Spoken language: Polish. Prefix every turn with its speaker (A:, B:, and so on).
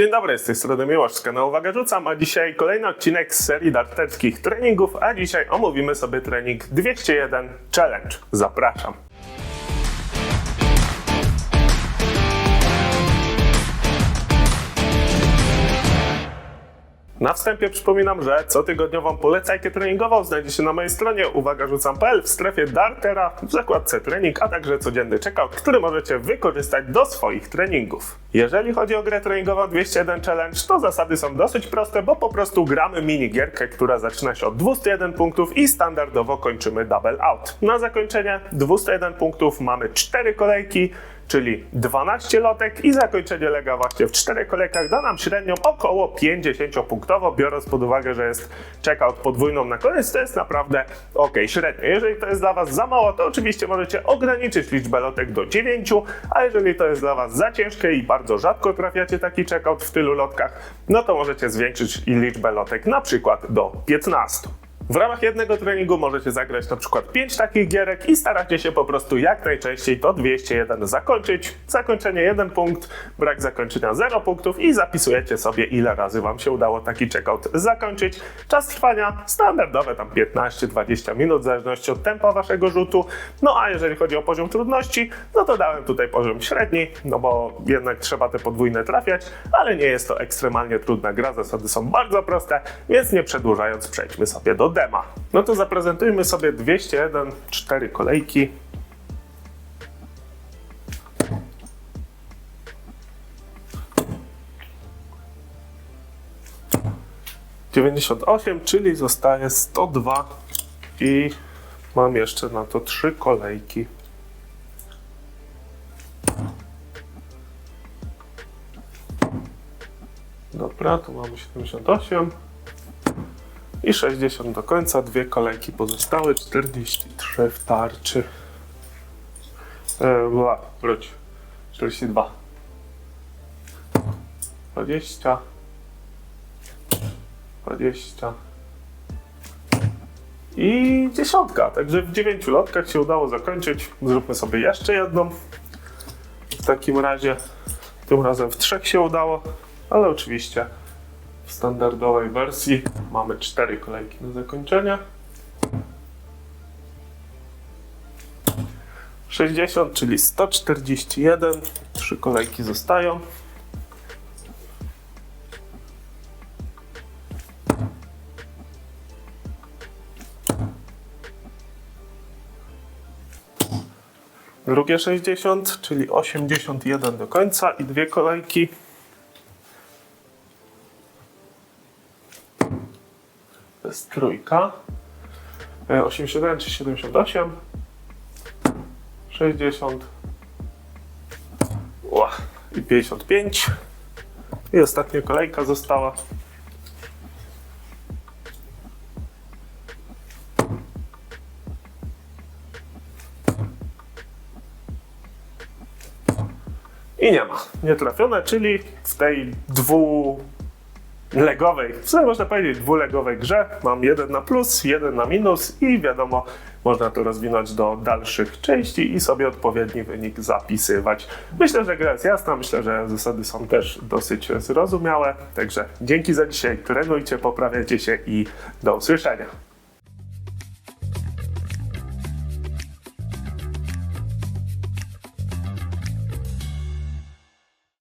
A: Dzień dobry, z tej strony Miłosz z kanału Rzucam, a dzisiaj kolejny odcinek z serii darterskich treningów, a dzisiaj omówimy sobie trening 201 Challenge. Zapraszam. Na wstępie przypominam, że cotygodniową polecajkę treningową znajdziecie na mojej stronie uwagarzucam.pl w strefie Dartera w zakładce trening, a także codzienny checkout, który możecie wykorzystać do swoich treningów. Jeżeli chodzi o grę treningową 201 Challenge, to zasady są dosyć proste, bo po prostu gramy minigierkę, która zaczyna się od 201 punktów i standardowo kończymy double out. Na zakończenie 201 punktów mamy 4 kolejki, czyli 12 lotek i zakończenie lega właśnie w 4 kolejkach da nam średnią około 50-punktowo, biorąc pod uwagę, że jest checkout podwójną na koniec, to jest naprawdę ok, średnio. Jeżeli to jest dla Was za mało, to oczywiście możecie ograniczyć liczbę lotek do 9, a jeżeli to jest dla Was za ciężkie i bardzo rzadko trafiacie taki checkout w tylu lotkach, no to możecie zwiększyć liczbę lotek na przykład do 15. W ramach jednego treningu możecie zagrać na przykład 5 takich gierek i staracie się po prostu jak najczęściej to 201 zakończyć. Zakończenie 1 punkt, brak zakończenia 0 punktów i zapisujecie sobie ile razy Wam się udało taki checkout zakończyć. Czas trwania standardowe tam 15-20 minut w zależności od tempa Waszego rzutu. No a jeżeli chodzi o poziom trudności, no to dałem tutaj poziom średni, no bo jednak trzeba te podwójne trafiać, ale nie jest to ekstremalnie trudna gra, zasady są bardzo proste, więc nie przedłużając przejdźmy sobie do dema. No to zaprezentujmy sobie 201, 4 kolejki. Dziewięćdziesiąt osiem, czyli zostaje 102 i mam jeszcze na to trzy kolejki. Dobra, tu mamy 78 i 60 do końca. Dwie kolejki pozostałe, 43 w tarczy. E, była, wróć. 42. 20. 20. I dziesiątka. Także w dziewięciu lotkach się udało zakończyć. Zróbmy sobie jeszcze jedną. W takim razie tym razem w trzech się udało, ale oczywiście standardowej wersji mamy cztery kolejki na zakończenie. 60, czyli 141. Trzy kolejki zostają. Drugie 60, czyli 81 do końca i dwie kolejki. Jest trójka. E, 81 czy 78. 60. Ła, I 55. I ostatnia kolejka została. I nie ma. Nie trafione, czyli w tej dwu legowej, w sumie można powiedzieć dwulegowej grze. Mam jeden na plus, jeden na minus i wiadomo, można to rozwinąć do dalszych części i sobie odpowiedni wynik zapisywać. Myślę, że gra jest jasna, myślę, że zasady są też dosyć zrozumiałe. Także dzięki za dzisiaj, trenujcie, poprawiajcie się i do usłyszenia.